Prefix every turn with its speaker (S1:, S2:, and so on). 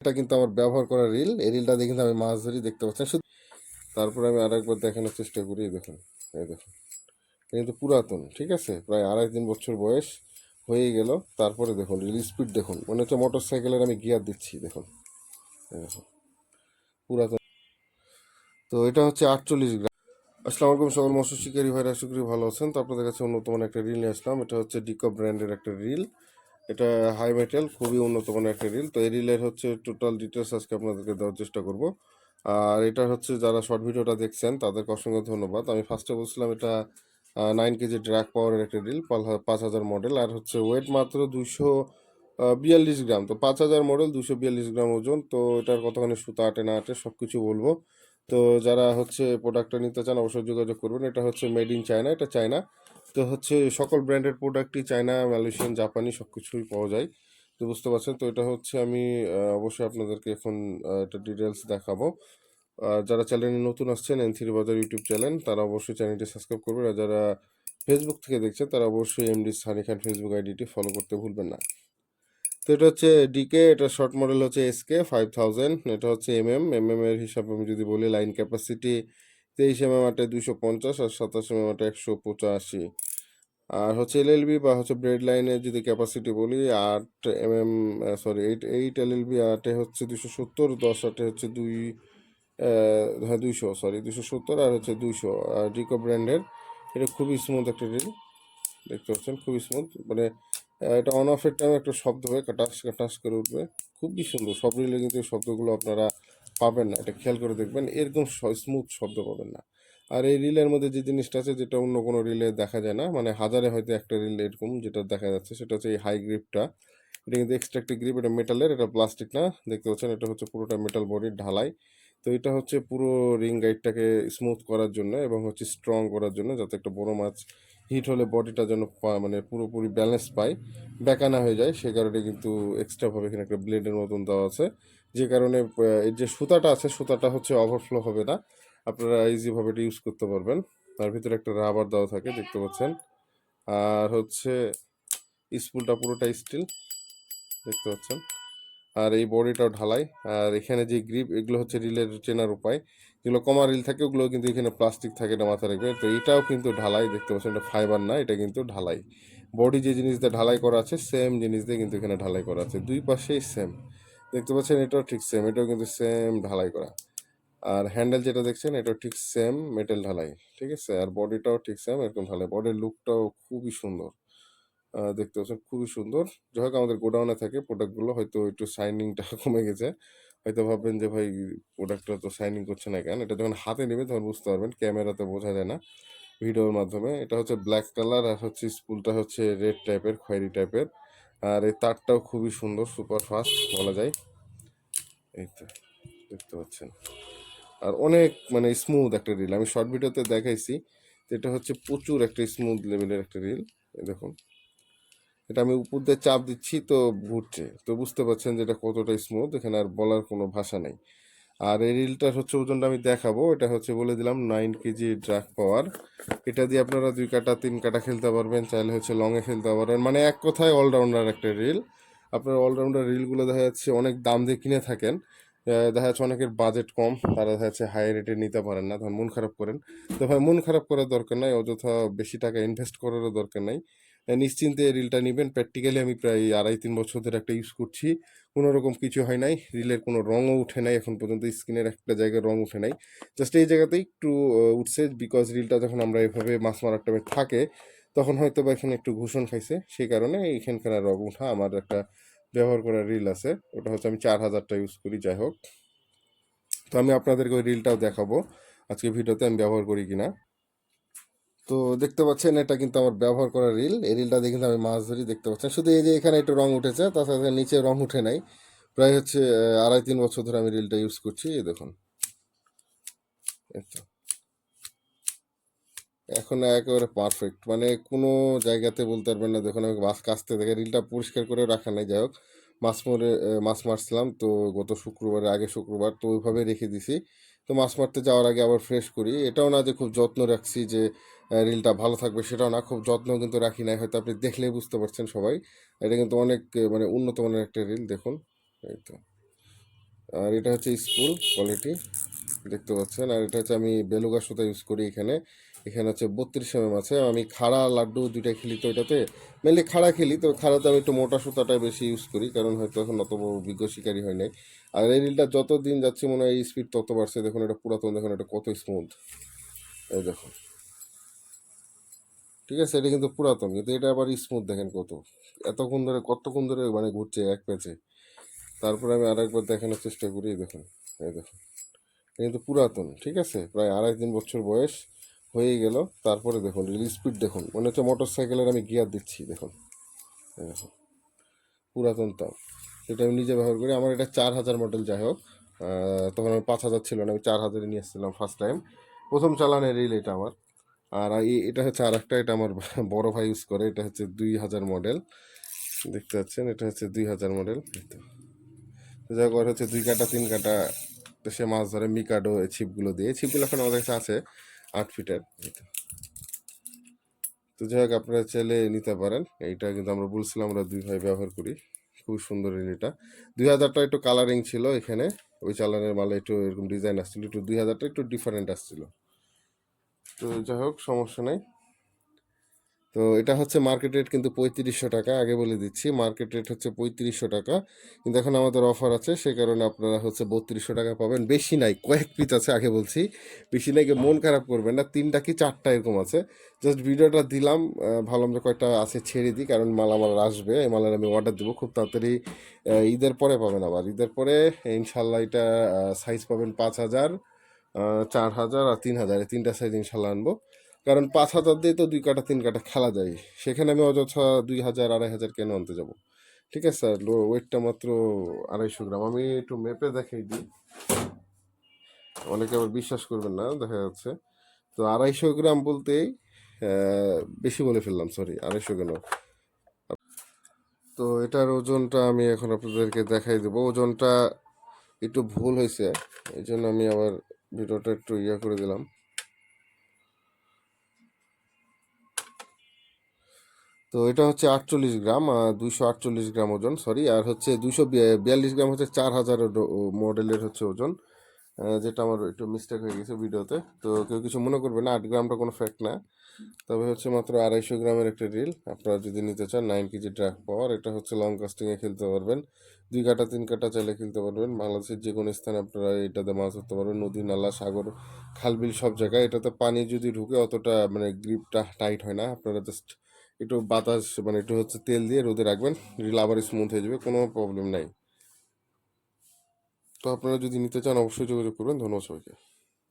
S1: এটা কিন্তু আমার ব্যবহার করা রিল এই রিলটা দেখে কিন্তু আমি মাছ ধরি, দেখতে পাচ্ছেন। শুধু তারপরে আমি আরেকবার দেখানোর চেষ্টা করি দেখুন, এই দেখুন। কিন্তু পুরাতন, ঠিক আছে? প্রায় আড়াই তিন বছর বয়স হয়ে গেল। তারপরে দেখুন রিল স্পিড দেখুন। মনে হচ্ছে মোটর সাইকেলের আমি গিয়ার দিচ্ছি, দেখুন। দেখুন, পুরাতন। তো এটা হচ্ছে আটচল্লিশ গ্রাম। আসসালামু আলাইকুম সকল মৎস্য শিকারী ভাইরা, আশা করি ভালো আছেন। তো আপনাদের কাছে মানের একটা রিল নিয়ে আসলাম। এটা হচ্ছে ডিকো ব্র্যান্ডের একটা রিল এটা হাই মেটেল খুবই উন্নত মানের একটা রিল তো এই রিলের হচ্ছে টোটাল ডিটেলস আজকে আপনাদেরকে দেওয়ার চেষ্টা করব। আর এটা হচ্ছে যারা শর্ট ভিডিওটা দেখছেন, তাদেরকে অসংখ্য ধন্যবাদ। আমি ফার্স্টে বলছিলাম এটা নাইন কেজি ড্রাগ পাওয়ারের একটা রিল পাঁচ হাজার মডেল আর হচ্ছে ওয়েট মাত্র দুশো বিয়াল্লিশ গ্রাম। তো পাঁচ হাজার মডেল দুশো বিয়াল্লিশ গ্রাম ওজন। তো এটার কতখানি সুতা আটে না আটে সব কিছু বলব। তো যারা হচ্ছে প্রোডাক্টটা নিতে চান, অবশ্যই যোগাযোগ করবেন। এটা হচ্ছে মেড ইন চায়না এটা চায়না তো হচ্ছে সকল ব্র্যান্ডের প্রোডাক্টই চায়না, মালয়েশিয়ান, জাপানি সব কিছুই পাওয়া যায়। তো বুঝতে পারছেন? তো এটা হচ্ছে আমি অবশ্যই আপনাদেরকে এখন এটা ডিটেলস দেখাবো। আর যারা চ্যানেলে নতুন আসছেন N three Bazar YouTube channel তারা অবশ্যই চ্যানেলটি সাবস্ক্রাইব করবেন। আর যারা ফেসবুক থেকে দেখছেন, তারা অবশ্যই এমডি সানি খান ফেসবুক আইডিটি ফলো করতে ভুলবেন না। তো এটা হচ্ছে ডিকে এটা শর্ট মডেল হচ্ছে এসকে ফাইভ থাউজেন্ড এটা হচ্ছে এম এম এম এম এর হিসাবে আমি যদি বলি লাইন ক্যাপাসিটি তেইশ এম এম আটে দুশো পঞ্চাশ আর সাতাশ এম এম আটে একশো পঁচাশি। আর হচ্ছে এলএলবি বা হচ্ছে ব্রেড লাইনের যদি ক্যাপাসিটি বলি, আট M M sorry eight eight LLB আটে হচ্ছে দুশো সত্তর, দশ আটে হচ্ছে দুই হ্যাঁ দুইশো সরি দুশো সত্তর আর হচ্ছে দুইশো। আর ডিকো ব্র্যান্ডের এটা খুবই স্মুথ একটা রিল দেখতে পাচ্ছেন, খুবই স্মুথ মানে এটা অন অফের টাইমে একটা শব্দ হবে কাটাস কাটাস করে উঠবে, খুবই সুন্দর, সব রিলে কিন্তু এই শব্দগুলো আপনারা পাবেন না, এটা খেয়াল করে দেখবেন, এরকম স্মুথ শব্দ পাবেন না। আর এই রিলের মধ্যে যে জিনিসটা আছে, যেটা অন্য কোনো রিলে দেখা যায় না মানে হাজারে হয়তো একটা রিল এরকম যেটা দেখা যাচ্ছে, সেটা হচ্ছে এই হাই গ্রিপটা এটা কিন্তু এক্সট্রা গ্রিপ এটা মেটালের এটা প্লাস্টিক না, দেখতে পাচ্ছেন? এটা হচ্ছে পুরোটা মেটাল বডির ঢালাই। তো এটা হচ্ছে পুরো রিং গাইডটাকে স্মুথ করার জন্য এবং হচ্ছে স্ট্রং করার জন্য, যাতে একটা বড় মাছ হিট হলে বডিটা যেন মানে পুরোপুরি ব্যালেন্স পায়, বেকানা হয়ে যায়। সে কারণে কিন্তু এক্সট্রাভাবে এখানে একটা ব্লেডের মতন দেওয়া আছে। যে কারণে এই যে সুতাটা আছে, সুতাটা হচ্ছে ওভারফ্লো হবে না। আপনারা ইজিভাবে এটা ইউজ করতে পারবেন। তার ভিতরে একটা রাবার দেওয়া থাকে, দেখতে পাচ্ছেন। আর হচ্ছে স্পুলটা পুরোটা স্টিল দেখতে পাচ্ছেন। আর এই বডিটাও ঢালাই। আর এখানে যে গ্রিপ এগুলো হচ্ছে রিলের চেনার উপায়। যেগুলো কমা রিল থাকে, ওগুলো কিন্তু এখানে প্লাস্টিক থাকে এটা মাথায় রাখবে তো এটাও কিন্তু ঢালাই, দেখতে পাচ্ছেন এটা ফাইবার না, এটা কিন্তু ঢালাই। বডি যে জিনিস দিয়ে ঢালাই করা আছে সেম জিনিস দিয়ে কিন্তু এখানে ঢালাই করা আছে। দুই পাশেই সেম দেখতে পাচ্ছেন এটাও ঠিক সেম এটাও কিন্তু সেম ঢালাই করা। আর হ্যান্ডেল যেটা দেখছেন, এটাও ঠিক সেম মেটেল ঢালাই, ঠিক আছে? আর বডিটাও ঠিক সেম এরকম ঢালাই। বডির লুকটাও খুবই সুন্দর। দেখতে পাচ্ছেন, খুবই সুন্দর। যাই হোক, আমাদের গোডাউনে থাকে প্রোডাক্টগুলো হয়তো একটু শাইনিংটা কমে গেছে। হয়তো ভাববেন যে, ভাই প্রোডাক্টটা তো শাইনিং করছে না কেন? এটা যখন হাতে নেবে তখন বুঝতে পারবেন ক্যামেরাতে বোঝা যায় না ভিডিওর মাধ্যমে। এটা হচ্ছে ব্ল্যাক কালার আর হচ্ছে স্পুলটা হচ্ছে রেড টাইপের খয়েরি টাইপের আর এই তারটাও খুবই সুন্দর সুপার ফাস্ট বলা যায়। এই তো, দেখতে পাচ্ছেন। আর অনেক মানে স্মুথ একটা রিল আমি শর্ট ভিডিওতে দেখাইছি এটা হচ্ছে প্রচুর একটা স্মুথ লেভেলের একটা রিল দেখুন। এটা আমি উপর দিয়ে চাপ দিচ্ছি, তো ঘুরছে। তো বুঝতে পারছেন যে এটা কতটা স্মুথ এখানে আর বলার কোনো ভাষা নেই। আর এই রিলটার হচ্ছে ওজনটা আমি দেখাবো। এটা হচ্ছে বলে দিলাম নাইন কেজি ড্রাগ পাওয়ার এটা দিয়ে আপনারা দুই কাটা, তিন কাটা খেলতে পারবেন, চাইলে হচ্ছে লংয়ে খেলতে পারবেন মানে এক কথায় অলরাউন্ডার একটা রিল আপনার অলরাউন্ডার রিলগুলো দেখা যাচ্ছে অনেক দাম দিয়ে কিনে থাকেন। দেখা যাচ্ছে অনেকের বাজেট কম, তারা দেখা যাচ্ছে হাই রেটে নিতে পারেন না তখন মন খারাপ করেন। তো ভাই, মন খারাপ করার দরকার নাই, অযথা বেশি টাকা ইনভেস্ট করারও দরকার নাই। নিশ্চিন্তে রিলটা নেবেন। প্র্যাকটিক্যালি আমি প্রায় আড়াই তিন বছর ধরে একটা ইউজ করছি। কোনো রকম কিছু হয় নাই। রিলের কোনো রঙও উঠে নাই এখন পর্যন্ত, স্ক্রিনের একটা জায়গায় রং উঠে নাই। জাস্ট এই জায়গাতেই একটু উঠছে বিকজ রিলটা যখন আমরা এভাবে মাছ মারার টাইমে থাকে, তখন হয়তো বা এখানে একটু ঘূষণ খাইছে। সেই কারণে এইখানকার রং উঠা আমার একটা ব্যবহার করা রিল আছে। ওটা হচ্ছে আমি চার হাজারটা ইউজ করি, যাই হোক। তো আমি আপনাদেরকে ওই রিলটাও দেখাবো। আজকে ভিডিওতে আমি ব্যবহার করি কিনা। তো দেখতে পাচ্ছেন, এটা কিন্তু আমার ব্যবহার করা রিল এই রিলটা দেখে আমি মাছ ধরি, দেখতে পাচ্ছেন। শুধু এই যে এখানে একটু রং উঠেছে তাছাড়া নিচে রং উঠে নাই। প্রায় হচ্ছে আড়াই তিন বছর ধরে আমি রিলটা ইউজ করছি। এই দেখুন। তো। এখন একেবারে পারফেক্ট মানে কোনো জায়গাতে বলতে পারবেন না দেখুন আমি মাছ কাছতে দেখে রিলটা পরিষ্কার করে রাখা নাই, যাই হোক। মাছ মরে মাছ মারছিলাম, তো গত শুক্রবারে, আগে শুক্রবার, তো ওইভাবে রেখে দিছি। তো মাছ মারতে যাওয়ার আগে আবার ফ্রেশ করি। এটাও না যে খুব যত্ন রাখছি যে রিলটা ভালো থাকবে, সেটাও না, খুব যত্ন কিন্তু রাখি নাই। হয়তো আপনি দেখলেই বুঝতে পারছেন সবাই। এটা কিন্তু অনেক মানে উন্নত মানের একটা রিল দেখুন। এই তো। আর এটা হচ্ছে স্কুল কোয়ালিটি দেখতে পাচ্ছেন। আর এটা হচ্ছে আমি বেলুগা সুতা ইউজ করি এখানে। এখানে হচ্ছে বত্রিশ এম আছে। আমি খাড়া লাড্ডু দুইটা খেলি তো এটাতে। মেনলি খাড়া খেলি, তো খাড়াতে আমি একটু মোটা সুতাটা বেশি ইউজ করি, কারণ হয়তো এখন অত অভিজ্ঞ শিকারী হয় নাই। আর এই রিলটা যত দিন যাচ্ছে মনে হয় এই স্পিড তত বাড়ছে। দেখুন এটা পুরাতন, দেখুন এটা কত স্মুথ এই দেখুন। ঠিক আছে, এটা কিন্তু পুরাতন, কিন্তু এটা আবার স্মুথ দেখেন কত। এতক্ষণ ধরে, কতক্ষণ ধরে মানে ঘুরছে, এক প্যাচে তারপরে আমি আরেকবার দেখানোর চেষ্টা করি দেখুন, এই দেখুন। কিন্তু পুরাতন, ঠিক আছে? প্রায় আড়াই তিন বছর বয়স। হয়ে গেল। তারপরে দেখুন রিল স্পিড দেখুন, মনে হচ্ছে মোটর সাইকেলের আমি গিয়ার দিচ্ছি, দেখুন। দেখুন, পুরাতন তাও। এটা আমি নিজে ব্যবহার করি, আমার এটা চার হাজার মডেল যাই হোক। তখন আমি পাঁচ হাজার ছিল না, আমি চার হাজারে নিয়ে এসেছিলাম ফার্স্ট টাইম প্রথম চালানের রিল এটা আমার। আর এটা হচ্ছে আর একটা এটা আমার বড় ভাই ইউজ করে, এটা হচ্ছে দুই হাজার মডেল দেখতে পাচ্ছেন, এটা হচ্ছে দুই হাজার মডেল যাই হোক হচ্ছে দুই কাটা, তিন কাটা সে মাছ ধরে মিকাডো এই ছিপগুলো দিয়ে। ছিপগুলো এখন আমাদের কাছে আছে। আট ফিটের। তো যাই হোক, আপনারা চাইলে নিতে পারেন। এইটা কিন্তু আমরা বলছিলাম, আমরা দুই ভাই ব্যবহার করি। খুব সুন্দর এটা দুই হাজারটা একটু কালারিং ছিল এখানে। ওই চালানের মালে একটু এরকম ডিজাইন আসছিল। একটু দুই হাজারটা একটু ডিফারেন্ট আসছিল। তো যাই হোক, সমস্যা নাই। তো এটা হচ্ছে মার্কেট রেট কিন্তু পঁয়ত্রিশশো টাকা, আগে বলে দিচ্ছি মার্কেট রেট হচ্ছে পঁয়ত্রিশশো টাকা। কিন্তু এখন আমাদের অফার আছে, সে কারণে আপনারা হচ্ছে বত্রিশশো টাকা পাবেন। বেশি নাই, কয়েক পিস আছে, আগে বলছি। বেশি নাই মন খারাপ করবেন না, তিনটা কি চারটা এরকম আছে। জাস্ট ভিডিওটা দিলাম ভালো আমরা কয়েকটা আছে ছেড়ে দিই, কারণ মাল আমার আসবে, এই মালের আমি অর্ডার দেবো, খুব তাড়াতাড়ি ঈদের পরে পাবেন আবার। ঈদের পরে ইনশাল্লাহ এটা সাইজ পাবেন পাঁচ হাজার চার হাজার আর তিন হাজার তিনটা সাইজ ইনশাল্লাহ আনব। কারণ পাঁচ হাজার দিয়ে তো দুই কাটা তিন কাটা খেলা যায়। সেখানে আমি অযথা দুই হাজার, আড়াই হাজার কেন আনতে যাব? ঠিক আছে, স্যার, লো ওয়েটটা মাত্র আড়াইশো গ্রাম। আমি একটু মেপে দেখাই দিই। অনেকে আবার বিশ্বাস করবেন না, দেখা যাচ্ছে। তো আড়াইশো গ্রাম বলতেই বেশি বলে ফেললাম সরি আড়াইশো কেন? তো এটার ওজনটা আমি এখন আপনাদেরকে দেখাই দেবো। ওজনটা একটু ভুল হয়েছে, এই জন্য আমি আবার ভিডিওটা একটু ইয়ে করে দিলাম। তো এটা হচ্ছে আটচল্লিশ গ্রাম দুইশো আটচল্লিশ গ্রাম ওজন সরি আর হচ্ছে দুইশো বিয়াল্লিশ গ্রাম হচ্ছে চার হাজার মডেলের হচ্ছে ওজন যেটা আমার একটু মিস্টেক হয়ে গেছে ভিডিওতে। তো কেউ কিছু মনে করবে না, আট গ্রামটা কোনো ফ্যাক্ট না। তবে হচ্ছে মাত্র আড়াইশো গ্রামের একটা রিল আপনারা যদি নিতে চান নাইন কেজি ড্রাগ পাওয়ার, এটা হচ্ছে লং কাস্টিংয়ে খেলতে পারবেন। দুই কাটা, তিন কাটা চাইলে খেলতে পারবেন। বাংলাদেশের যে কোনো স্থানে আপনারা এটাতে মাছ ধরতে পারবেন, নদী, নালা, সাগর খালবিল সব জায়গায়। এটাতে পানি যদি ঢুকে, অতটা মানে গ্রিপটা টাইট হয় না। আপনারা জাস্ট একটু বাতাস মানে একটু হচ্ছে তেল দিয়ে রোদে রাখবেন রিল আবার স্মুথ হয়ে যাবে, কোনো প্রবলেম নাই। তো আপনারা যদি নিতে চান, অবশ্যই যোগাযোগ করবেন। ধন্যবাদ সবাইকে।